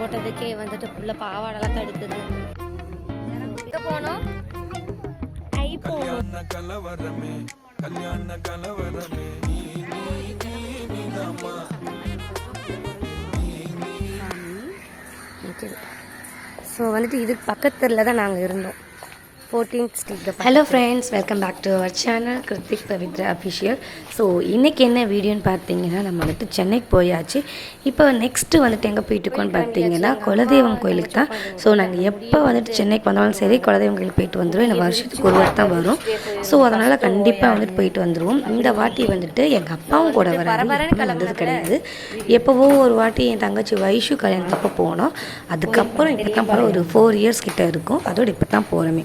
போட்டதுக்கே வந்துட்டு ஃபுல்லாக பாவாடெல்லாம் தடுக்குது. எங்கே போனோம்? ஐ கலவரமே கல்யாண கலவரமே. ஸோ வந்துட்டு இதுக்கு பக்கத்தில் தான் நாங்கள் இருந்தோம். Hello friends welcome back to our channel Kiruthik Pavithra official so இன்றைக்கி என்ன வீடியோன்னு பார்த்தீங்கன்னா நம்ம வந்துட்டு சென்னைக்கு போயாச்சு. இப்போ நெக்ஸ்ட்டு வந்துட்டு எங்கே போயிட்டுருக்கோன்னு பார்த்தீங்கன்னா குலதெய்வம் கோயிலுக்கு தான். ஸோ நாங்கள் எப்போ வந்துட்டு சென்னைக்கு வந்தாலும் சரி குலதெய்வம் கோயிலுக்கு போயிட்டு வந்துடுவோம் இந்த வருஷத்துக்கு ஒரு வாட்டி தான் வரும். ஸோ அதனால் கண்டிப்பாக வந்துட்டு போயிட்டு வந்துடுவோம் இந்த வாட்டி வந்துட்டு எங்கள் அப்பாவும் கூட எப்பவுமே வந்தது கிடையாது. எப்போவோ ஒரு வாட்டி என் தங்கச்சி வைஷு கல்யாணத்தப்போ போனோம். அதுக்கப்புறம் இப்போ தான் போகிறோம் ஒரு ஃபோர் இயர்ஸ் கிட்ட இருக்கும். அதோட இப்போ தான் போகிறோமே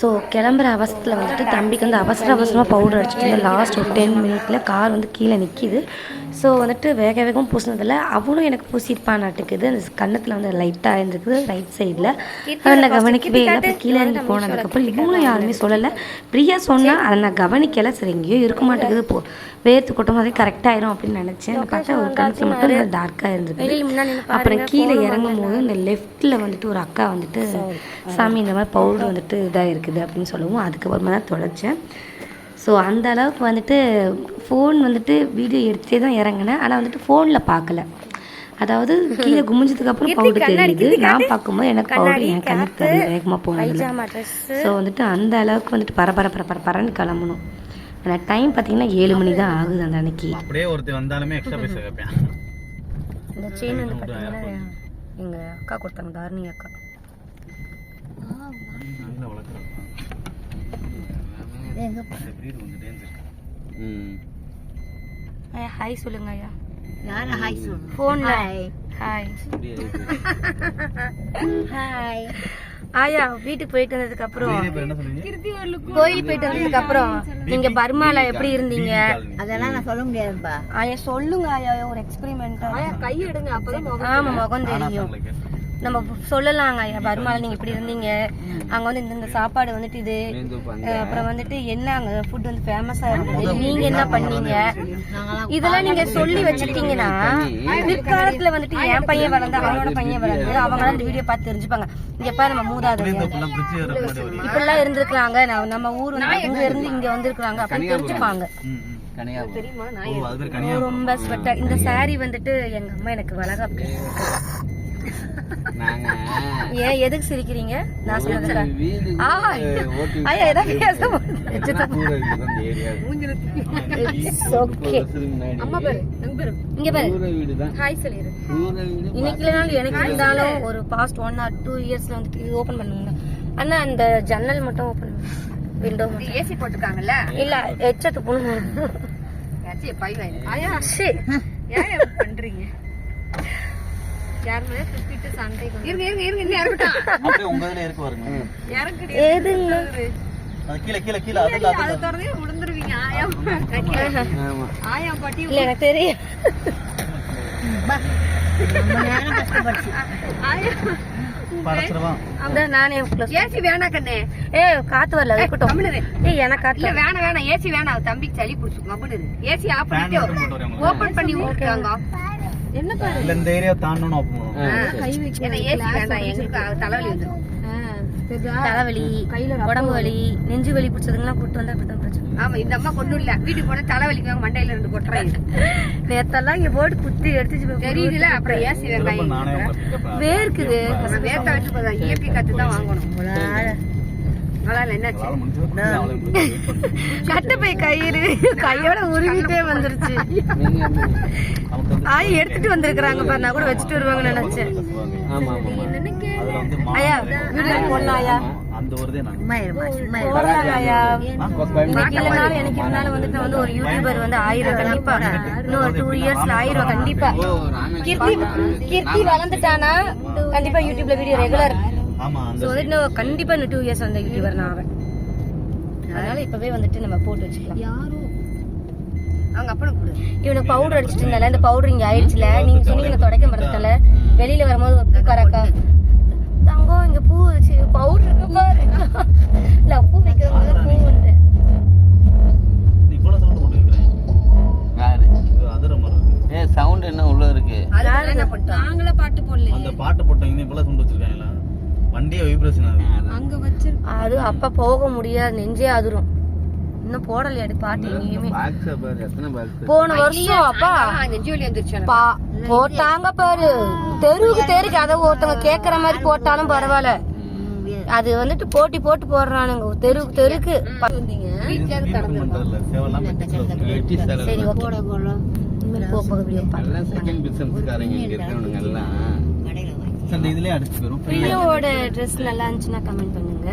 ஸோ கிளம்புற அவசரத்தில் வந்துட்டு தம்பிக்கு வந்து அவசர அவசரமாக பவுடர் அடிச்சுட்டு லாஸ்ட் ஒரு டென் மினிட்ல கார் வந்து கீழே நிற்கிது ஸோ வந்துட்டு வேக வேகம் பூசினதில் அவனும் எனக்கு பூசியிருப்பான் நாட்டுக்குது அந்த கன்னத்தில் வந்து லைட்டாக இருந்திருக்குது ரைட் சைடில் அதை நான் கவனிக்கவே இல்லை. அப்புறம் கீழே இறங்கி போனதுக்கப்புறம் இவங்களும் யாருமே சொல்லலை. பிரியா சொன்னால் அதை நான் கவனிக்கலை. சரி எங்கேயோ இருக்க மாட்டேங்குது. போ. வேர்த்து கொட்டும் போதே கரெக்டாயிரும் அப்படின்னு நினச்சேன். பார்த்தா ஒரு கணத்தில் மட்டும் டார்க்காக இருந்தது. அப்புறம் கீழே இறங்கும் போது இந்த லெஃப்ட்டில் வந்துட்டு ஒரு அக்கா வந்துட்டு சாமி இந்த மாதிரி பவுடர் வந்துட்டு இதாக இருக்குது அப்படின்னு சொல்லவும் அதுக்கப்புறமா தான் தொலைச்சேன். ஸோ அந்த அளவுக்கு வந்துட்டு ஃபோன் வந்துட்டு வீடியோ எடுத்தே தான் இறங்கினேன். ஆனால் வந்துட்டு ஃபோனில் பார்க்கல. அதாவது கீழே குமிஞ்சதுக்கு அப்புறம் பவுடர் தெரியுது. நான் பார்க்கும்போது எனக்கு பவுடர் என் கண்ணுக்கு தெரியுது வேகமாக போனதில்ல. ஸோ வந்துட்டு அந்த அளவுக்கு வந்துட்டு பரபர பரபர பரன்னு கிளம்பணும். ஆனால் டைம் பார்த்தீங்கன்னா ஏழு மணி தான் ஆகுது அந்த அன்னைக்கு. அப்படியே ஒருத்தர் வந்தாலுமே எக்ஸ்ட்ரா பைசா கேட்பேன் இந்த செயின் வந்து பார்த்தீங்கன்னா எங்கள் அக்கா கொடுத்தாங்க தாரணி அக்கா. ஐயா ஹாய் சொல்லுங்க ஐயா. யார ஹாய் சொல்லு ஃபோனில் ஹாய் ஹாய் ஆயா வீட்டுக்கு போயிட்டு வந்ததுக்கு அப்புறம் என்ன கோயில் போயிட்டு வந்ததுக்கு அப்புறம் நீங்க பர்மால எப்படி இருந்தீங்க? அதெல்லாம் நான் சொல்ல முடியாதுப்பா. ஆயா சொல்லுங்க ஆயா ஒரு எக்ஸ்பெரிமெண்ட் கை எடுங்க அப்பதான் ஆமா முகம் தெரியும். நம்ம சொல்லலாங்க ஐயா பர்மால நீங்க இப்படி இருந்தீங்க. அங்க வந்து இந்த இந்த சாப்பாடு வந்துட்டு இது அப்புறம் வந்துட்டு என்ன அங்க ஃபுட் வந்து ஃபேமஸா இருந்தது நீங்க என்ன பண்ணீங்க? இதெல்லாம் நீங்க சொல்லி வச்சுக்கிட்டீங்கன்னா பிற்காலத்துல வந்துட்டு என் பையன் வளர்ந்து அவனோட பையன் வளர்ந்து அவங்க இந்த வீடியோ பார்த்து தெரிஞ்சுப்பாங்க. இங்க பாரு நம்ம வருவீங்க இப்படிலாம் இருந்திருக்காங்க நம்ம- ஊர் வந்து இங்க இருந்து இங்க வந்திருக்காங்க அப்படின்னு தெரிஞ்சுப்பாங்க. ரொம்ப ஸ்வெட்டர் இந்த saree வந்துட்டு எங்க அம்மா எனக்கு வளகாப்பு. ஏன் எதுக்கு சிரிக்கிறீங்க? நான் சொன்னதுக்கா ஆ, ஐயா பேச ஓகே அம்மா பாரு இங்க பாரு. ஹாய் சொல்லிரு. இன்னைக்கு இல்லைனாலும் எனக்கு இருந்தாலும் ஒரு பாஸ்ட் ஒன் ஆர் டூ இயர்ஸ்ல வந்துட்டு இது ஓபன் பண்ணுங்க. அண்ணா அந்த ஜன்னல் மட்டும் ஓபன் விண்டோ ஏசி போட்டுருக்காங்கல்ல? இல்ல எச்சத்து புண்ணு ஏச்சி பை வாங்கி ஆயா ஷே. ஏன் இப்படி பண்றீங்க? யார் மேலே துப்பிட்டு சண்டை இருங்க இருங்க இருங்க இன்னும் இறக்கட்டும் அப்படியே உங்க இதுல இருக்கு பாருங்க. இறக்குடி ஏதுங்க அது கீழே கீழே கீழே அதுல அது அதுல திறந்தே விழுந்துருவீங்க. ஆயா ஆயா பாட்டி இல்ல எனக்கு தெரியும் ஆயா படச்சிருவான். அதான் நானே close- ஏசி வேணாம் கண்ணே. ஏய் காத்து வரல இருக்கட்டும். ஏய் எனக்கு காத்து இல்ல வேணாம் வேணாம். ஏசி வேணாம். அவ தம்பிக்கு சளி பிடிச்சிக்கும் அப்படின்னு ஏசி ஆஃப் பண்ணிட்டு ஓபன் பண்ணி விட்டுருக்காங்க என்ன பாரு? இல்ல இந்த ஏரியா தாண்டணும் அப்போ ஏன்னா ஏசி வேண்டாம். அவ தலைவலி தலைவலி உடம்பு வலி நெஞ்சு வலி பிடிச்சதுங்கலாம் கூட்டு வந்தா அப்படிதான் பிரச்சனை. ஆமா இந்த அம்மா கொண்டு இல்ல வீட்டுக்கு போனா தலைவலிக்கு மண்டையில ரெண்டு கொட்டுறாங்க நேத்தெல்லாம் இங்க போட்டு குத்தி எடுத்துச்சு தெரியுதுல அப்புறம் ஏசி ஆகுறேன். வேர்க்குது. வேத்த வச்சு இயற்கை காத்து தான் வாங்கணும் என்னாச்சு. கட்டை போய் கயிறு கையோட உருவிட்டே வந்துருச்சு. ஆய் எடுத்துட்டு வந்திருக்காங்க பாரு நான் கூட வச்சுட்டு வருவாங்கன்னு நினைச்சேன். ஐயா வீடியோ போடலாம் ஐயா அந்த எனக்கு இருந்தாலும் வந்துட்டு நான் வந்து ஒரு யூடியூபர் வந்து ஆயிரம் கண்டிப்பா. இன்னும் ஒரு டூ இயர்ஸ்ல ஆயிரம் கண்டிப்பா. கீர்த்தி கீர்த்தி வளர்ந்துட்டானா? கண்டிப்பா யூடியூப்ல வீடியோ ரெகுலர் வந்துட்டு கண்டிப்பா இன்னும் டூ இயர்ஸ் வந்த யூடியூபர் நான் ஆவேன். அதனால இப்பவே வந்துட்டு நம்ம போட்டு வச்சுக்கலாம். அவங்க அப்பனுக்கு கொடு இவனுக்கு பவுடர் அடிச்சிட்டு இருந்தால இந்த பவுடர் இங்க ஆயிடுச்சுல. நீங்க சொன்னீங்க தொடக்க மரத்துல வெளியில வரும்போது ஒரு பூ கரக்கா தங்கம் இங்க பூ வச்சு பவுடர் இருக்கு பாரு. இல்ல பூ வைக்கிறவங்க பூ சவுண்ட் அதிர மரம் இருக்கு. நாங்களே பாட்டு போடல அந்த பாட்டு போட்டவங்க இப்பெல்லாம் துண்டு வச்சிருக்காங்களா? வண்டியே வைப்ரேஷன் ஆகுது அங்க வச்சிருக்கோம் அது அப்ப போக முடியாது நெஞ்சே அதிரும். இன்னும் போடலையாடி பாட்டு எங்கேயுமே போன வருஷம் அப்பா. பா போட்டாங்க பாரு. தெருவுக்கு தெருக்கு அதை ஒருத்தவங்க கேக்குற மாதிரி போட்டாலும் பரவாயில்ல. அது வந்துட்டு போட்டி போட்டு போடுறானுங்க தெருவுக்கு தெருக்கு. சரி ஓகே இனிமேல் போக போக வீடியோ அந்த இதுலயே அடிச்சு பிரியோட ட்ரெஸ் நல்லா இருந்துச்சுன்னா கமெண்ட் பண்ணுங்க.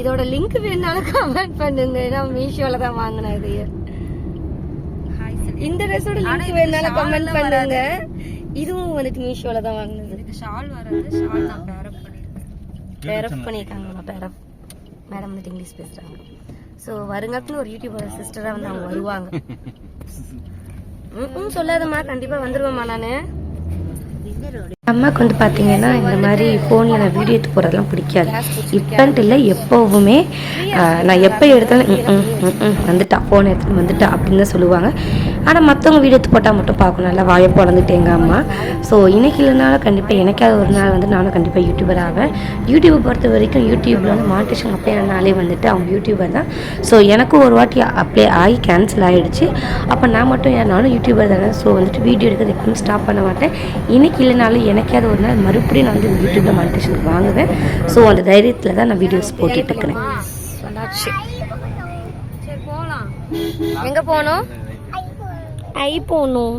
இதோட லிங்க் வேணாலும் கமெண்ட் பண்ணுங்க. ஏன்னா மீஷோல தான் வாங்கினேன் இது. இந்த ட்ரெஸ்ஸோட லிங்க் வேணாலும் கமெண்ட் பண்ணுங்க. இதுவும் வந்துட்டு மீஷோல தான் வாங்கினது. ஷால் வராது. ஷால் நான் பேரப் பண்ணிருக்கேன் பேரப் பண்ணியிருக்காங்க. பேரப் மேடம் வந்துட்டு இங்கிலீஷ் பேசுறாங்க. ஸோ வருங்காலத்துல ஒரு யூடியூபர் சிஸ்டரா வந்து அவங்க வருவாங்க. ம், ம் சொல்லாதம்மா. கண்டிப்பா வந்துருவேம்மா நானு. அம்மாவுக்கு வந்து பார்த்தீங்கன்னா இந்த மாதிரி ஃபோனில் நான் வீடியோ எடுத்து போகிறதெல்லாம் பிடிக்காது. இப்போன்ட்டு இல்லை எப்போவுமே நான் எப்போ எடுத்தாலும் வந்துட்டா ஃபோன் எடுத்துகிட்டு வந்துட்டா அப்படின்னு தான் சொல்லுவாங்க. ஆனால் மற்றவங்க வீடியோ எடுத்து போட்டால் மட்டும் பார்க்கணும் நல்லா வாயை பிறந்துட்டு எங்கள் அம்மா. ஸோ இன்றைக்கி இல்லைனாலும் கண்டிப்பாக எனக்காவது ஒரு நாள் வந்து நானும் கண்டிப்பாக யூடியூபர் ஆவேன். யூடியூப்பை பொறுத்த வரைக்கும் யூடியூப்பில் வந்து மானிட்டேஷன் அப்ளை ஆனாலே வந்துட்டு அவங்க யூடியூபர் தான். ஸோ எனக்கும் ஒரு வாட்டி அப்ளை ஆகி கேன்சல் ஆகிடுச்சு அப்போ நான் மட்டும் யாருனாலும் யூடியூபர் தானே. ஸோ வந்துட்டு வீடியோ எடுக்கிறது எப்பவும் ஸ்டாப் பண்ண மாட்டேன். இன்னைக்கு இல்லைனாலும் எனக்காவது ஒரு நாள் மறுபடியும் நான் வந்து யூடியூப்பில் மானிட்டேஷன் வாங்குவேன். ஸோ அந்த தைரியத்தில் தான் நான் வீடியோஸ் போட்டுட்டு இருக்கிறேன். சரி எங்க போனோம் ஐ போகணும்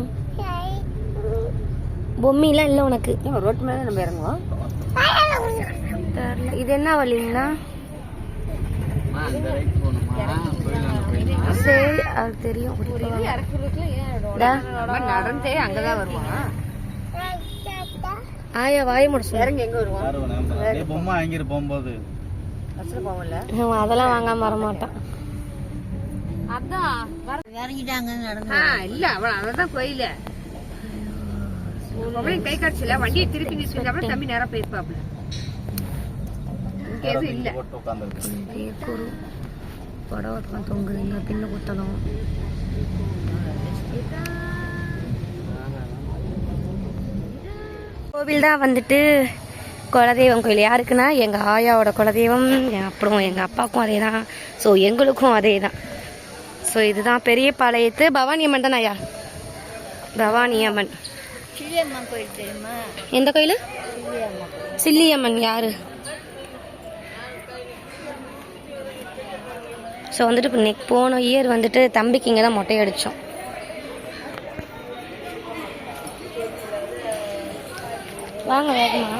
பொம்மிலாம் இல்லை உனக்கு. ரோட் மேல நம்ம இறங்குவோம். தெரியல. இது என்ன வழிங்கண்ணா சரி அது தெரியும். நடந்தே அங்கதான் வருவான் ஆயா வாய முடிச்சு இறங்கி எங்க வருவான் பொம்மை வாங்கிட்டு போகும்போது. அதெல்லாம் வாங்காம வர மாட்டான் அதான் இறங்கிட்டாங்க இல்ல அவள் அவதான் கோயில. கை காட்சியில வண்டியை திருப்பி நிறுத்தி தம்பி நேரா போயிருப்பாப்ல. எதுவும் இல்ல. புடவை தொங்குது இங்க பின்னு குத்தணும் கோவில் தான் வந்துட்டு குலதெய்வம் கோயில். யாருக்குன்னா எங்கள் ஆயாவோட குலதெய்வம் அப்புறம் எங்கள் அப்பாவுக்கும் அதே தான் ஸோ எங்களுக்கும் அதே தான் ஸோ இதுதான் பெரிய பாளையத்து பவானி அம்மன் தானே ஐயா பவானி அம்மன். சிறியம்மன் கோயில் தெரியுமா? எந்த கோயில்? சில்லியம்மன் யாரு? ஸோ வந்துட்டு இப்போ நெக் போன இயர் வந்துட்டு தம்பிக்கு இங்கே தான் மொட்டை அடித்தோம் வாங்க வேகமா.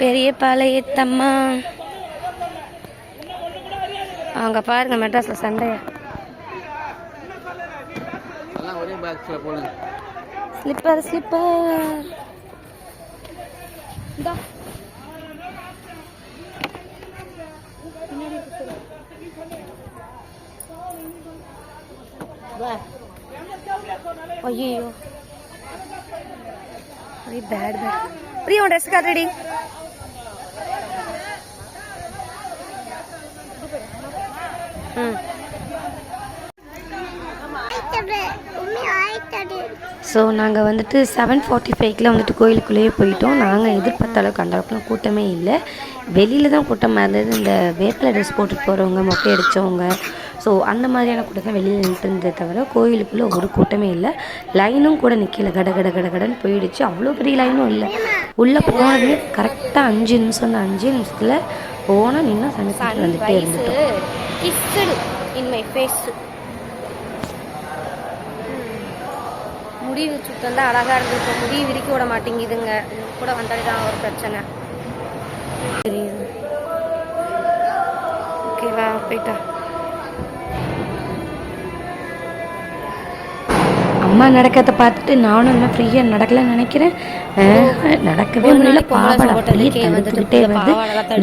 பெரிய பாளையத்தம்மா. அங்கே பாருங்க மெட்ராஸ்ல சண்டையா? ஒரே பாக்ஸ்ல போடுங்க. ஸ்லிப்பர் ஸ்லிப்பர் ஐயோ வெரி பேட் பேட் பிரியா உன் ட்ரெஸ் காட்டுடி ஸோ நாங்கள் வந்துட்டு செவன் ஃபார்ட்டி ஃபைவ்க்கில் வந்துட்டு கோயிலுக்குள்ளேயே போயிட்டோம். நாங்கள் எதிர்பார்த்த அளவுக்கு அந்த அளவுக்குலாம் கூட்டமே இல்லை. வெளியில் தான் கூட்டமாக இருந்தது இந்த வேப்பில ட்ரெஸ் போட்டுட்டு போகிறவங்க மொட்டை அடித்தவங்க ஸோ அந்த மாதிரியான கூட்டம் தான் வெளியில் நின்றுட்டு இருந்ததே தவிர கோயிலுக்குள்ளே ஒரு கூட்டமே இல்லை. லைனும் கூட நிற்கல கட கட கட கடன்னு போயிடுச்சு. அவ்வளோ பெரிய லைனும் இல்லை. உள்ளே போனதுமே கரெக்டாக அஞ்சு நிமிஷம் தான் அஞ்சு நிமிஷத்தில் போனால் நின்று சமைச்சு வந்துகிட்டே வந்துட்டே இருந்துட்டோம். Kissed in my face hmm. முடி சுத்தம் தான் அழகா இருந்துச்சு முடி விரிக்க விட மாட்டேங்குதுங்க. கூட வந்தாலே தான் ஒரு பிரச்சனை. தெரியுது. ஓகேவா போயிட்டா. அம்மா நடக்கிறத பார்த்துட்டு நானும் என்ன ஃப்ரீயாக நடக்கலன்னு நினைக்கிறேன். நடக்கவே முடியல. பாவாடை அப்படியே தடுத்துக்கிட்டே வந்து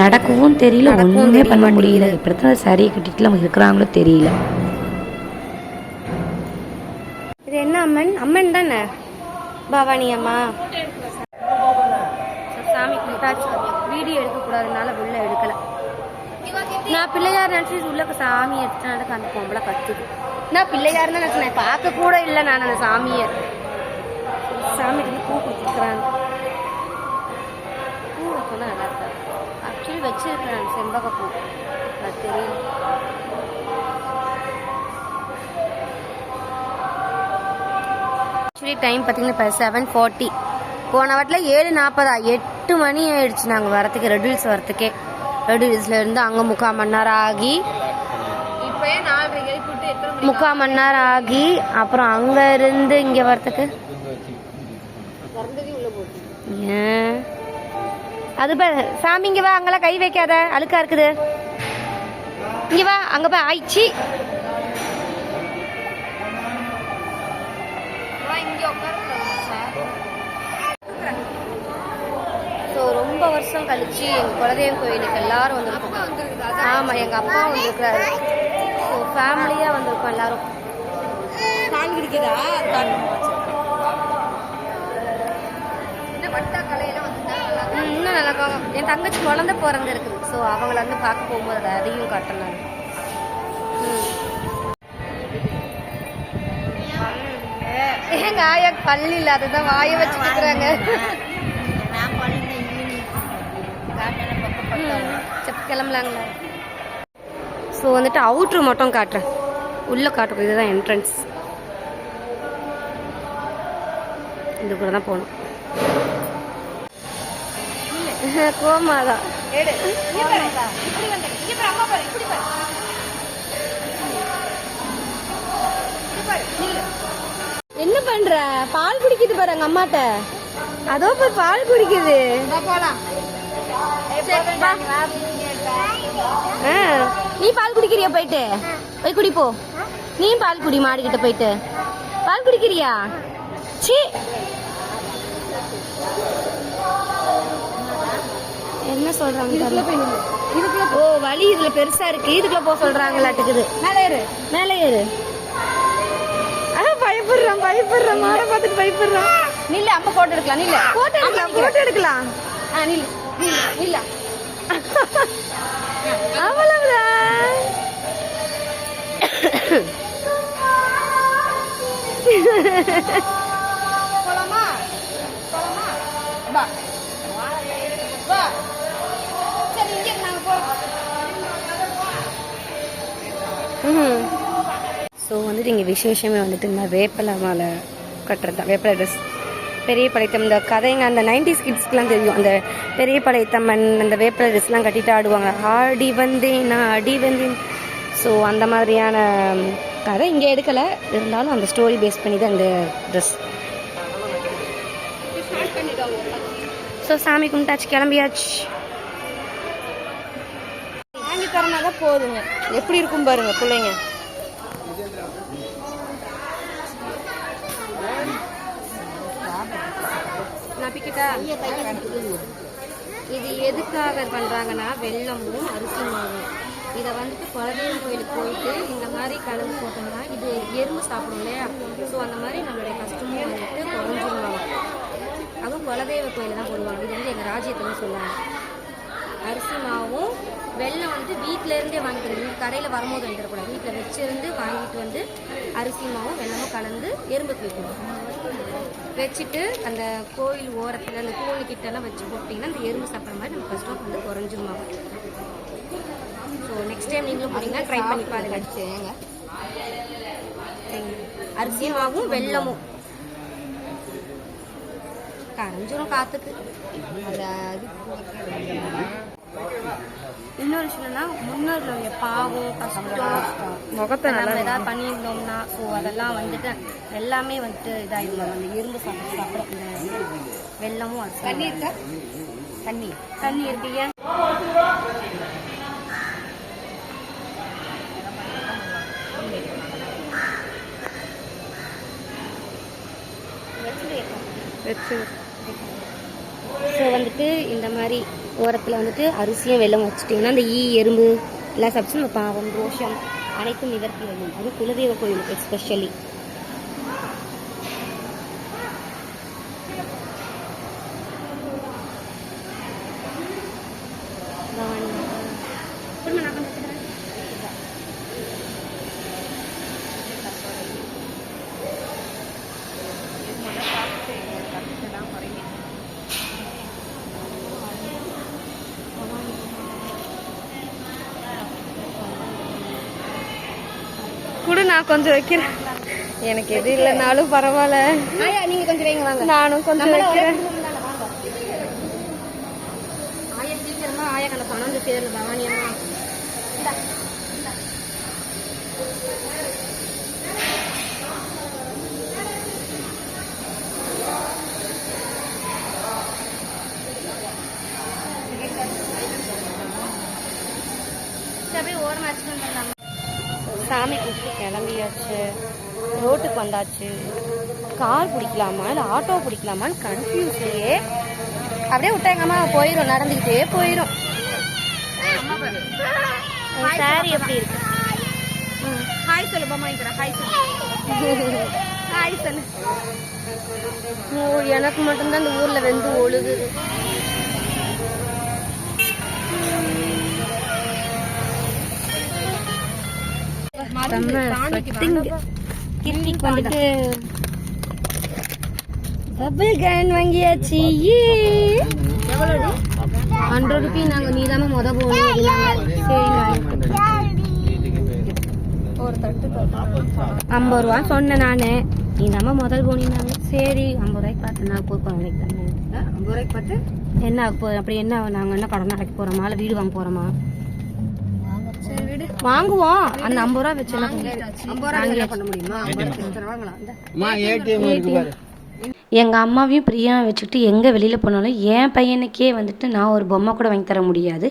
நடக்கவும் தெரியல ஒன்றுமே பண்ண. முடியல. இப்படித்தான் சரியை கட்டிட்டு நம்ம இருக்கிறாங்களோ தெரியல. இது என்ன அம்மன்? அம்மன் தானே? பவானி அம்மா. சாமி கும்பிட்டாச்சு. வீடியோ எடுக்கக்கூடாதுனால உள்ள எடுக்கல. நான் பிள்ளையார் நினச்சி உள்ள சாமி எடுத்தனால அந்த பொம்பளை கத்துது. நான் பிள்ளையார் தான் நினச்சேன் பார்க்க கூட இல்லை நான் அந்த சாமியை. சாமிக்கு பூ கொடுத்துருக்குறாங்க பூ வைக்கணும் நல்லா இருக்கா? ஆக்சுவலி வச்சிருக்கிறேன் செம்பக பூ. அது தெரியும் ஆக்சுவலி டைம் பார்த்தீங்கன்னா இப்போ செவன் ஃபார்ட்டி போன வாட்டில் ஏழு நாற்பதா எட்டு மணி ஆயிடுச்சு நாங்கள் வரத்துக்கு ரெட் ஹில்ஸ் வரத்துக்கே. ரெட் ஹில்ஸ்ல இருந்து அங்கே முக்கால் மணி நேரம் ஆகி இப்போ நாலரை முக்கால் மணி நேரம் ஆகி அப்புறம் அங்கே இருந்து இங்கே வரத்துக்கு ஏன்? அது பா சாமி இங்கே வா அங்கெல்லாம் கை வைக்காத அழுக்கா இருக்குது. இங்கே வா அங்கே போய் ஆயிடுச்சு ஸோ ரொம்ப வருஷம் கழிச்சு எங்கள் குலதெய்வம் கோயிலுக்கு எல்லாரும் வந்திருக்கோம். ஆமாம் எங்கள் அப்பா வந்திருக்கிறாரு. ஃபேமிலியாக வந்திருக்கோம் எல்லாரும். தான் குடிக்குதா? இன்னும் நல்லா என் தங்கச்சி குழந்தை பிறந்து இருக்குது ஸோ அவங்கள வந்து பார்க்க போகும்போது அதை அதையும் காட்டலாம் எங்க ஆயா பல்லு இல்லாததான் வாய வச்சுட்டு இருக்கிறாங்க. சரி, கிளம்பலாங்களா? ஸோ வந்துட்டு அவுட்ரு மட்டும் காட்டுறேன். உள்ள காட்டுறோம் இதுதான் என்ட்ரன்ஸ் இது கூட தான் போகணும். கோமாதான் என்ன பண்ற? பால் குடிக்குது பாரு எங்க அம்மாட்ட. அதோ போய் பால் குடிக்குது. போலாம். நீ பால் குடிக்கிறியா போயிட்டு? போய் குடி போ நீ பால் குடி மாடிக்கிட்ட போயிட்டு. பால் குடிக்கிறியா? சி என்ன சொல்றாங்க ஓ வலி இதுல பெருசா இருக்கு. இதுக்குள்ள போக சொல்றாங்களாட்டுக்குது. மேல ஏறு. மேலே ஏறு. பயப்படுறான் பயப்படுறான். மாட பார்த்துட்டு பயப்படுறான். நில்லு அம்மா போட்டோ எடுக்கலாம் நில்லு. போட்டோ எடுக்கலாம் போட்டோ எடுக்கலாம். ஆ நில்லு நில்லு நில்லு. அவ்வளவுதான். ஸோ வந்துட்டு இங்கே விசேஷமே வந்துட்டு இந்த வேப்பலை மாலை கட்டுறது தான் வேப்பலை ட்ரெஸ் பெரிய படைத்தம். இந்த கதைங்க அந்த நைன்டிஸ் கிட்ஸ்க்குலாம் தெரியும். அந்த பெரிய படைத்தம்மன் அந்த வேப்பலை ட்ரெஸ்லாம் கட்டிட்டு ஆடுவாங்க. ஆடி வந்தேன் நான் அடி வந்தேன். ஸோ அந்த மாதிரியான கதை இங்கே எடுக்கலை. இருந்தாலும் அந்த ஸ்டோரி பேஸ் பண்ணி தான் இந்த ட்ரெஸ் ஸோ சாமி கும்பிட்டாச்சு கிளம்பியாச்சு. வாங்கி தரனாதான் போதுங்க. எப்படி இருக்கும் பாருங்க பிள்ளைங்க. நான் இது எதுக்காக பண்ணுறாங்கன்னா வெள்ளமும் அரிசி மாவும். இதை வந்துட்டு குலதெய்வம் கோயிலுக்கு போயிட்டு இந்த மாதிரி கலந்து போட்டோம்னா இது எறும்பு சாப்பிடும் இல்லையா? ஸோ அந்த மாதிரி நம்மளுடைய கஷ்டமும் வந்துட்டு குறைஞ்சிருவாங்க அதுவும் குலதெய்வ கோயில் தான் போடுவாங்க. இது வந்து எங்கள் ராஜ்யத்தில் சொல்லுவாங்க. அரிசி மாவும் வெள்ளம் வந்து வீட்டில இருந்தே வாங்கிக்கிறது கடையில் வரும்போது வந்துடக்கூடாது வீட்டில் வச்சிருந்து வாங்கிட்டு வந்து அரிசி மாவும் வெள்ளமும் கலந்து எறும்புக்கு வைக்கணும் வச்சுட்டு அந்த கோயில் ஓரத்தில் அந்த கோழி கிட்ட எல்லாம் வச்சு போட்டிங்கன்னா அந்த எறும்பு சாப்பிட்ற மாதிரி நம்ம கஷ்டம் வந்து குறைஞ்சிருமா ஸோ நெக்ஸ்ட் டைம் நீங்களும் போனீங்கன்னா ட்ரை பண்ணி பாருங்க. ஏங்க அரிசி மாவும் வெள்ளமும் கரைஞ்சிரும் காத்துக்கு. இன்னொரு விஷயம் என்னன்னா முன்னோர்களுடைய பாவம் கஷ்டம் முகத்தை நம்ம ஏதாவது பண்ணியிருந்தோம்னா ஸோ அதெல்லாம் வந்துட்டு எல்லாமே வந்துட்டு இதாகிடும் அந்த எறும்பு சாப்பிட சாப்பிட இந்த வெள்ளமும் அரிசி தண்ணி இருக்கா தண்ணி தண்ணி இருக்கு. ஏன்? ஸோ வந்துட்டு இந்த மாதிரி ஓரத்தில் வந்துட்டு அரிசியும் வெள்ளம் வச்சுட்டிங்கன்னா அந்த ஈ எறும்பு எல்லா சப்ஸும் பாவம் ரோஷம் அனைத்தும் நிவர்த்தி ஆகும். அது குலதெய்வ கோயிலுக்கு எஸ்பெஷலி நான் கொஞ்சம் வைக்கிறேன். எனக்கு எது இல்லைனாலும் பரவாயில்ல. நீங்க கொஞ்சம் வைங்க வாங்க. நானும் கொஞ்சம் வைக்கிறேன். அப்படியே ஓரமா வச்சுக்கணும் சாமி கூப்பிட்டு கிளம்பியாச்சு. ரோட்டுக்கு வந்தாச்சு. கார் பிடிக்கலாமா? இல்லை ஆட்டோ பிடிக்கலாமான்னு கன்ஃபியூஸ்லயே அப்படியே விட்டா எங்க அம்மா போயிடும் நடந்துக்கிட்டே போயிடும் சாரி எப்படி இருக்கு? ஹாய் சொல்லு பாமா இருக்கிற ஹாய் சொல்லு. ஹாய் சொல்லு. ஓ எனக்கு மட்டும்தான் இந்த ஊர்ல வெந்து ஒழுகுது. செம்ம வந்துட்டு டபுள் கேன் வாங்கியாச்சு. ஹண்ட்ரட் ருபி நாங்க நீ தான் முத போகணும் ஐம்பது ரூபா சொன்னேன் நானு. நீ தான் முதல் போனினாங்க சரி ஐம்பது ரூபாய்க்கு பார்த்து நான் போய் குழந்தைக்கு தானே. ஐம்பது ரூபாய்க்கு பார்த்து? என்ன அப்படி என்ன நாங்க என்ன கடன் அடைக்க போறோமா? இல்ல வீடு வாங்க போறோமா? வாங்குவோம். அந்த ஐம்பது ரூபா வச்சு ஐம்பது ரூபாய் என்ன பண்ண முடியுமா? ஐம்பது எங்கள் அம்மாவையும் பிரியாவை வச்சுக்கிட்டு எங்கே வெளியில் போனாலும் என் பையனுக்கே வந்துட்டு நான் ஒரு பொம்மை கூட வாங்கி தர முடியாது.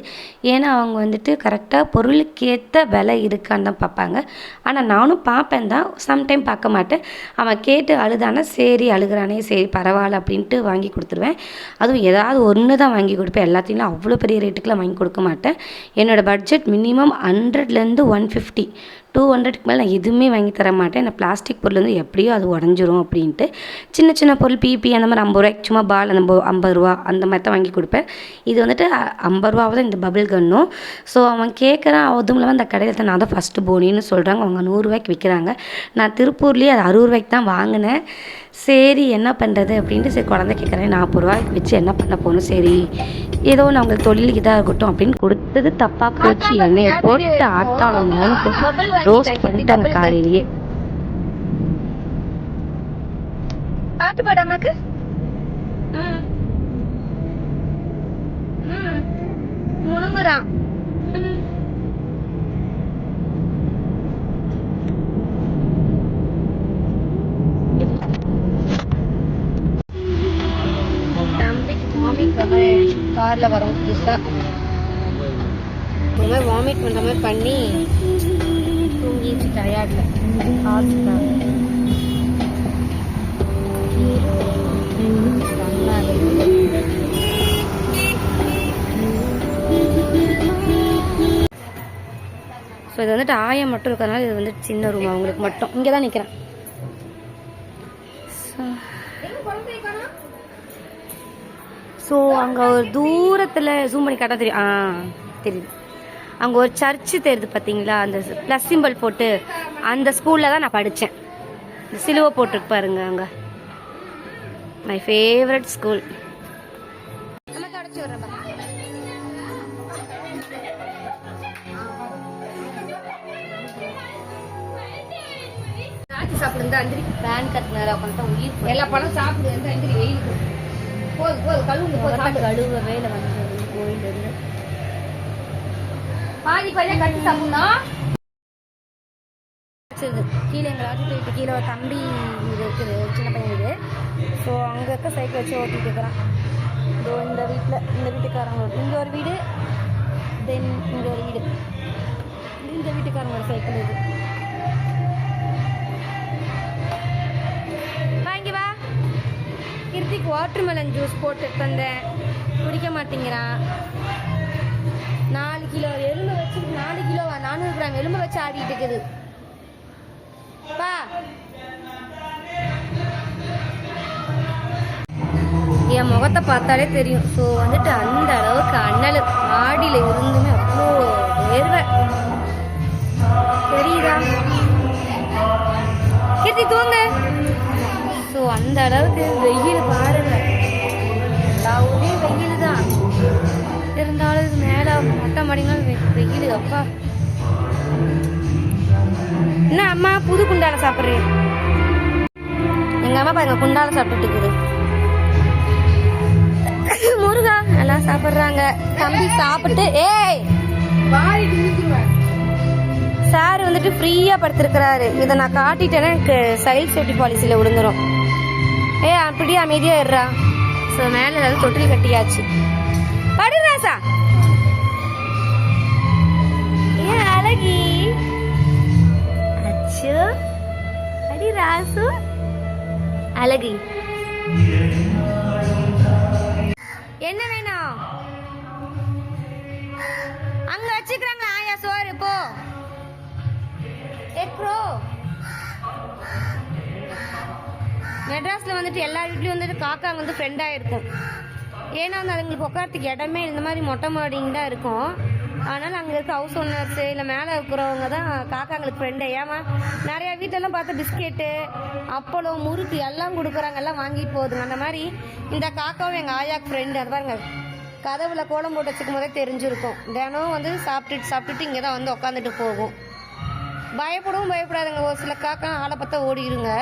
ஏன்னா அவங்க வந்துட்டு கரெக்டாக பொருளுக்கேற்ற விலை இருக்கான்னு தான் பார்ப்பாங்க. ஆனால் நானும் பார்ப்பேன் தான். சம்டைம் பார்க்க மாட்டேன். அவன் கேட்டு அழுதானா சரி அழுகிறானே சரி பரவாயில்ல அப்படின்ட்டு வாங்கி கொடுத்துருவேன். அதுவும் ஏதாவது ஒன்று தான் வாங்கி கொடுப்பேன். எல்லாத்தையும் அவ்வளோ பெரிய ரேட்டுக்கெலாம் வாங்கி கொடுக்க மாட்டேன். என்னோடய பட்ஜெட் மினிமம் ஹண்ட்ரட்லேருந்து ஒன் ஃபிஃப்டி டூ ஹண்ட்ரட்க்கு மேலே நான் எதுவுமே வாங்கி தர மாட்டேன். நான் பிளாஸ்டிக் பொருள் வந்து எப்படியோ அது உடஞ்சிரும் அப்படின்ட்டு. சின்ன சின்ன பொருள் பிபி அந்த மாதிரி ஐம்பது ரூபாய்க்கு சும்மா பால் அந்த ஐம்பது ரூபா அந்த மாதிரி தான் வாங்கி கொடுப்பேன். இது வந்துட்டு ஐம்பது ஐம்பது ரூபாவது இந்த பபிள் கன்னும் ஸோ அவன் கேட்குறான் அதுவும் இல்லாமல் அந்த கடையில் தான் நான் தான் ஃபஸ்ட்டு போனின்னு சொல்கிறாங்க அவங்க நூறுரூவாய்க்கு விற்கிறாங்க. நான் திருப்பூர்லேயே அது அறுபது ரூபாய்க்கு தான் வாங்கினேன். சரி என்ன பண்ணுறது அப்படின்ட்டு சரி குழந்தை கேட்குறேன் நாற்பது ரூபாய்க்கு வச்சு என்ன பண்ண போகணும் சரி ஏதோ அவங்களுக்கு தொழிலுக்கு இதாக இருக்கட்டும் அப்படின்னு கொடுத்தது தப்பாக போச்சு. எண்ணெயை போட்டு ஆட்டாளம் ரோஸ்ட் பண்ணிட்டாங்க காலையிலேயே. பாட்டு பாடாமாக்கு முழுங்குறான் கார்ல வரும் புதுசா. இந்த மாதிரி வாமிட் பண்ற மாதிரி பண்ணி தூங்கிச்சு டயர்ட்ல ஸோ இது வந்துட்டு ஆயம் மட்டும் இருக்கிறதுனால இது வந்துட்டு சின்ன ரூம் அவங்களுக்கு மட்டும். இங்கே தான் நிற்கிறேன் ஸோ ஸோ அங்கே ஒரு தூரத்தில் ஜூம் பண்ணி காட்ட தெரியும். ஆ தெரியுது. அங்கே ஒரு சர்ச்சு தெரியுது பார்த்தீங்களா அந்த ப்ளஸ் சிம்பிள் போட்டு அந்த ஸ்கூலில் தான் நான் படித்தேன் இந்த சிலுவை போட்டிருக்கு பாருங்க அங்கே. மை ஃபேவரட் ஸ்கூல் ராஜி சாப்பிடுங்க அந்திரி. பேன் கட்டினார உட்காந்து உயிர் எல்லா பழம் சாப்பிடு அந்திரி வெயில் போது போது கழுவுங்க போது சாப்பிடு. கழுவ வேலை வந்து கோயிலிருந்து பாதி பாதியா கட்டி சாப்பிடணும் வச்சிருது கீழே எங்கள் ஆட்டு போயிட்டு கீழே ஒரு தம்பி இருக்குது சின்ன பையன் இது. ஸோ அங்கே இருக்க சைக்கிள் வச்சு ஓட்டிட்டு இருக்கிறான். இதோ இந்த வீட்டில் இந்த வீட்டுக்காரங்களோட இங்கே ஒரு வீடு தென் இங்கே ஒரு வீடு. இந்த வீட்டுக்காரங்களோட சைக்கிள் இது. கிருத்திக் வாட்டர்மெலன் ஜூஸ் போட்டு தந்தேன். குடிக்க மாட்டேங்கிறான் நாலு கிலோ எலும்பு வச்சு நாலு கிலோ நானூறு கிராம் எலும்பு வச்சு ஆடிட்டு இருக்குது. பா என் முகத்தை பார்த்தாலே தெரியும். ஸோ வந்துட்டு அந்த அளவுக்கு அண்ணல் ஆடியில் இருந்துமே அவ்வளோ வேர்வை. தெரியுதா? கீர்த்தி தூங்க. அந்த அளவுக்கு வெயில் பாருங்க. எல்லா வெயில் தான் இருந்தாலும் இது மேலே மொட்டை மாடிங்களும் வெயில். அப்பா. என்ன அம்மா புது குண்டால சாப்பிட்றேன் எங்க அம்மா பாருங்க குண்டால சாப்பிட்டுட்டு இருக்குது. முருகா நல்லா சாப்பிட்றாங்க. தம்பி சாப்பிட்டு ஏய்! சார் வந்துட்டு ஃப்ரீயா படுத்திருக்கிறாரு. இதை நான் காட்டிட்டேன்னா எனக்கு சைல்ட் சேஃப்டி பாலிசியில் விழுந்துரும். ஏ அப்படியே அமைதியாக இருறா ஸோ மேலே ஏதாவது தொட்டில் கட்டியாச்சு. படு ராசா. ஏன் அழகி. அச்சோ. அடி ராசு. அழகி. என்ன வேணும்? அங்க வச்சுக்கிறாங்க ஆயா சோறு போ. எக்ரோ மெட்ராஸில் வந்துட்டு எல்லா வீட்லேயும் வந்துட்டு காக்காங்க வந்து ஃப்ரெண்டாக இருக்கும். ஏன்னா வந்து அதுங்களுக்கு உட்காரத்துக்கு இடமே இந்த மாதிரி மொட்டை மாடிங்க தான் இருக்கும். அதனால் அங்கே இருக்க ஹவுஸ் ஓனர்ஸு இல்லை மேலே இருக்கிறவங்க தான் காக்காங்களுக்கு ஃப்ரெண்டு ஏமா நிறையா வீட்டெல்லாம் பார்த்தா பிஸ்கெட்டு அப்பளம் முறுக்கு எல்லாம் கொடுக்குறாங்க எல்லாம் வாங்கிட்டு போகுதுங்க. அந்த மாதிரி இந்த காக்காவும் எங்கள் ஆயாக்கு ஃப்ரெண்டு அது பாருங்க கதவுல கோலம் போட்டு வச்சுக்கும் போதே தெரிஞ்சிருக்கும். தினம் வந்து சாப்பிட்டுட்டு சாப்பிட்டுட்டு இங்கே தான் வந்து உட்காந்துட்டு போகும். பயப்படவும் பயப்படாதுங்க. ஒரு சில காக்கா ஆளை பார்த்தா ஓடிடுங்க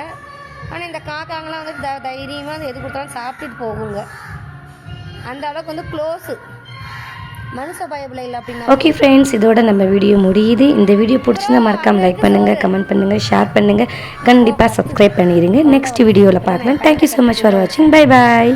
ஆனால் இந்த காக்காங்களாம் வந்து த தைரியமாக எது கொடுத்தாலும் சாப்பிட்டுட்டு போகுங்க. அந்த அளவுக்கு வந்து க்ளோஸு மனுஷ பயபில் இல்லை அப்படின்னா ஓகே ஃப்ரெண்ட்ஸ் இதோட நம்ம வீடியோ முடியுது. இந்த வீடியோ பிடிச்சிருந்தா மறக்காமல் லைக் பண்ணுங்கள் கமெண்ட் பண்ணுங்கள் ஷேர் பண்ணுங்கள் கண்டிப்பாக சப்ஸ்கிரைப் பண்ணிடுங்க நெக்ஸ்ட் வீடியோவில் பார்க்கலாம். Thank you so much for வாட்சிங் பை பாய்